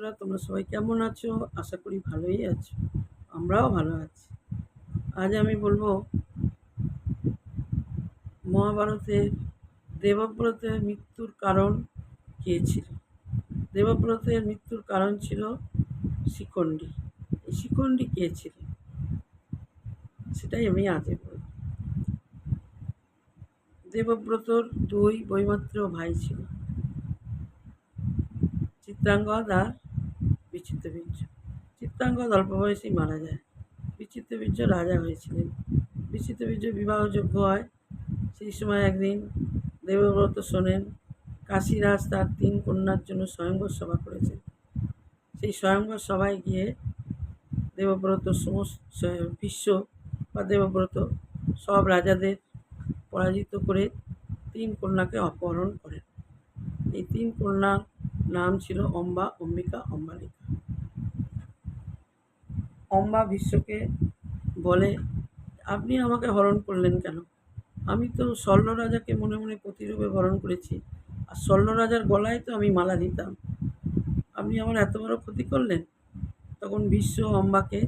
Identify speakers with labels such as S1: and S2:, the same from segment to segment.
S1: বন্ধুরা, তোমরা সবাই কেমন আছো? আশা করি ভালোই আছো। আমরাও ভালো আছি। আজ আমি বলব মহাভারতের দেবব্রতের মৃত্যুর কারণ কে ছিল? দেবব্রতের মৃত্যুর কারণ ছিল শিখণ্ডী। এই শিখণ্ডী কে ছিল? সেটাই আমি আজে বলব। দেবব্রতর দুই বৈমাত্র ভাই ছিল। চিত্রাঙ্গদ আর বিচিত্রবীর্য চিত্রাঙ্গদ অল্প বয়সেই মারা যায়। বিচিত্রবীর্য রাজা হয়েছিলেন। বিচিত্রবীর্য বিবাহযোগ্য হয়। সেই সময় একদিন দেবব্রত শোনেন, কাশীরাজ তার তিন কন্যার জন্য স্বয়ংবর সভা করেছেন সেই স্বয়ংবর সভায় গিয়ে দেবব্রত সমস্ত বিশ্ব বা দেবব্রত সব রাজাদের পরাজিত করে তিন কন্যাকে অপহরণ করেন। এই তিন কন্যার নাম ছিল অম্বা, অম্বিকা, অম্বালিকা। অম্বা বিশ্বকে বলে, আপনি আমাকে হরণ করলেন কেন? আমি তো শল্য রাজাকে মনে মনে প্রতিরূপে হরণ করেছি। আর শল্য রাজার গলায় তো আমি মালা দিতাম। আপনি আমার এত বড় ক্ষতি করলেন? তখন বিশ্ব অম্বাকে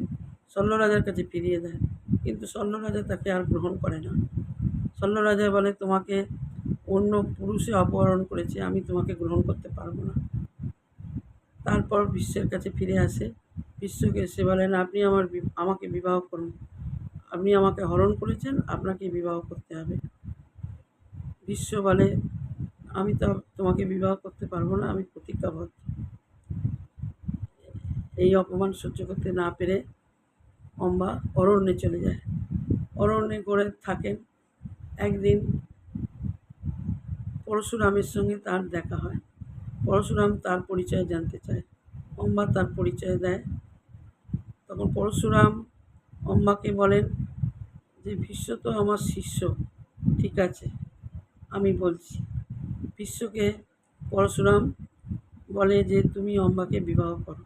S1: শল্য রাজার কাছে ফিরিয়ে দেয়। কিন্তু শল্য রাজা তাকে আর গ্রহণ করে না। শল্য রাজা বলে, তোমাকে অন্য পুরুষে অপহরণ করেছে, আমি তোমাকে গ্রহণ করতে পারব না। তারপর বিশ্বের কাছে ফিরে আসে। বিশ্বকে এসে বলেন আপনি আমার আমাকে বিবাহ করুন। আপনি আমাকে হরণ করেছেন আপনাকে বিবাহ করতে হবে। বিশ্ব বলে, আমি তো তোমাকে বিবাহ করতে পারব না, আমি প্রতিজ্ঞাবদ্ধ। এই অপমান সহ্য করতে না পেরে অম্বা অরণ্যে চলে যায়। অরণ্যে করে থাকেন। একদিন পরশুরামের সঙ্গে তার দেখা হয়। পরশুরাম তার পরিচয় জানতে চায়। অম্বা তার পরিচয় দেয়। তখন পরশুরাম অম্বাকে বলেন যে, ভীষ্ম তো আমার শিষ্য, ঠিক আছে, আমি বলছি। বিশ্বকে পরশুরাম বলে যে, তুমি অম্বাকে বিবাহ করো।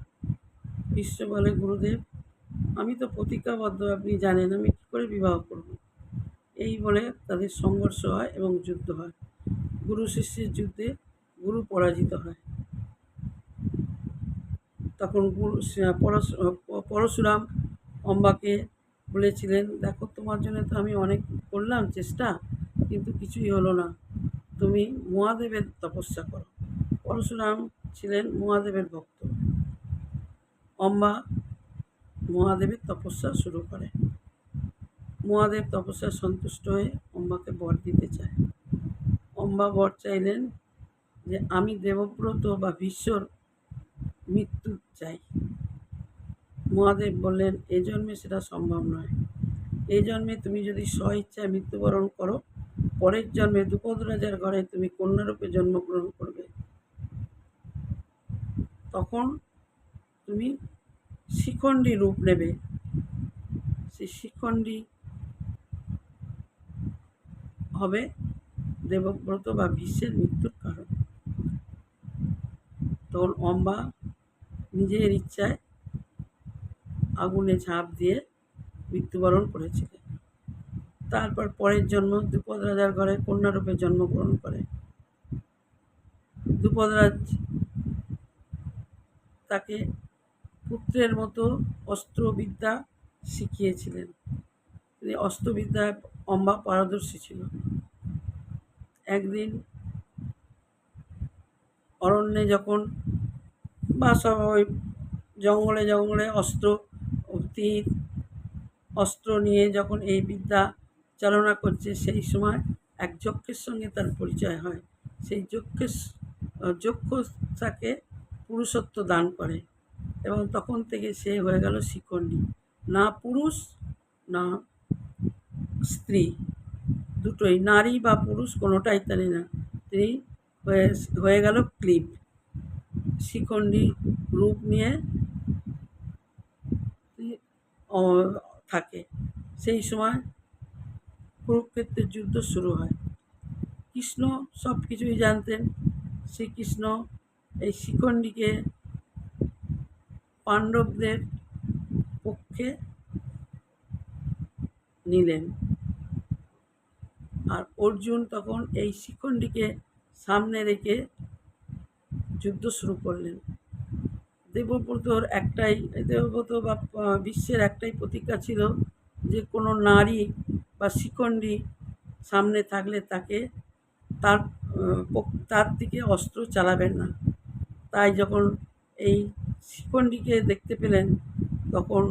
S1: বিশ্ব বলে, গুরুদেব, আমি তো প্রতিজ্ঞাবদ্ধ আপনি জানেন, আমি কী করে বিবাহ করব? এই বলে তাদের সংঘর্ষ হয় এবং যুদ্ধ হয়। গুরু শিষ্যের যুদ্ধে গুরু পরাজিত হয়। তখন গুরু পরশুরাম অম্বাকে বলেছিলেন, দেখো, তোমার জন্য তো আমি অনেক করলাম চেষ্টা, কিন্তু কিছুই হলো না। তুমি মহাদেবের তপস্যা করো। পরশুরাম ছিলেন মহাদেবের ভক্ত। অম্বা মহাদেবের তপস্যা শুরু করে। মহাদেব তপস্যা সন্তুষ্ট হয়ে অম্বাকে বর দিতে চায়। অম্বা বর চাইলেন যে, আমি দেবব্রত বা বিশ্বর মৃত্যু চাই। মহাদেব বললেন, এ জন্মে সেটা সম্ভব নয়। এই জন্মে তুমি যদি স্ব ইচ্ছায় মৃত্যুবরণ করো, পরের জন্মে দ্রুপদ রাজার ঘরে তুমি কন্যারূপে জন্মগ্রহণ করবে। তখন তুমি শিখণ্ডী রূপ নেবে। সেই শিখণ্ডী হবে দেবব্রত বা ভীষ্মের মৃত্যুর কারণ। তখন অম্বা নিজের ইচ্ছায় আগুনে ঝাঁপ দিয়ে মৃত্যুবরণ করেছিলেন। তারপর পরের জন্ম দ্রুপদ রাজার ঘরে কন্যারূপে জন্মগ্রহণ করে। দ্রুপদরাজ তাকে পুত্রের মতো অস্ত্রবিদ্যা শিখিয়েছিলেন। তিনি অস্ত্রবিদ্যায় অম্বা পারদর্শী ছিল একদিন অরণ্যে যখন বা সব জঙ্গলে জঙ্গলে অস্ত্র তীর অস্ত্র নিয়ে যখন এই বিদ্যা চালনা করছে, সেই সময় এক যক্ষের সঙ্গে তার পরিচয় হয়। সেই যক্ষের যক্ষ তাকে পুরুষত্ব দান করে এবং তখন থেকে সে হয়ে গেল শিখণ্ডী না পুরুষ, না স্ত্রী। দুটোই, নারী বা পুরুষ কোনোটাই তানি না। তিনি হয়ে গেল ক্লিপ। শিখণ্ডী রূপ নিয়ে থাকে। সেই সময় কুরুক্ষেত্রের যুদ্ধ শুরু হয়। কৃষ্ণ সব কিছুই জানতেন। শ্রীকৃষ্ণ এই শিখণ্ডীকে পাণ্ডবদের পক্ষে নিলেন। আর অর্জুন তখন এই শিখণ্ডীকে সামনে রেখে যুদ্ধ শুরু করলেন। দেবব্রতর একটাই দেবব্রত বা বিশ্বের একটাই প্রতিজ্ঞা ছিল যে কোনো নারী বা শিখণ্ডী সামনে থাকলে তাকে তার তার দিকে অস্ত্র চালাবেন না। তাই যখন এই শিখণ্ডীকে দেখতে পেলেন, তখন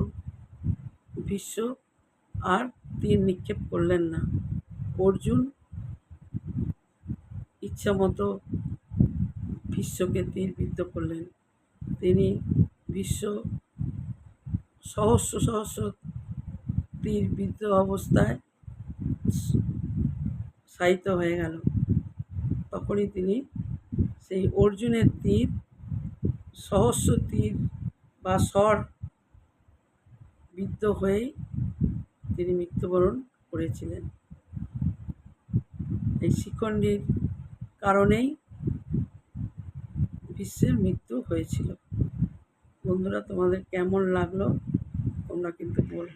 S1: ভীষ্ম আর তীর নিক্ষেপ করলেন না। অর্জুন ইচ্ছামতো ভীষ্মকে তীরবিদ্ধ করলেন। তিনি বিশ্ব সহস্র সহস্র তীরবিদ্ধ অবস্থায় শায়িত হয়ে গেল। তখনই তিনি সেই অর্জুনের তীর, সহস্র তীর বা স্বর বিদ্ধ হয়েই তিনি মৃত্যুবরণ করেছিলেন। এই শিখণ্ডীর কারণেই বিশ্বের মৃত্যু হয়েছিল। বন্ধুরা তোমাদের কেমন লাগল? তোমরা কিন্তু বল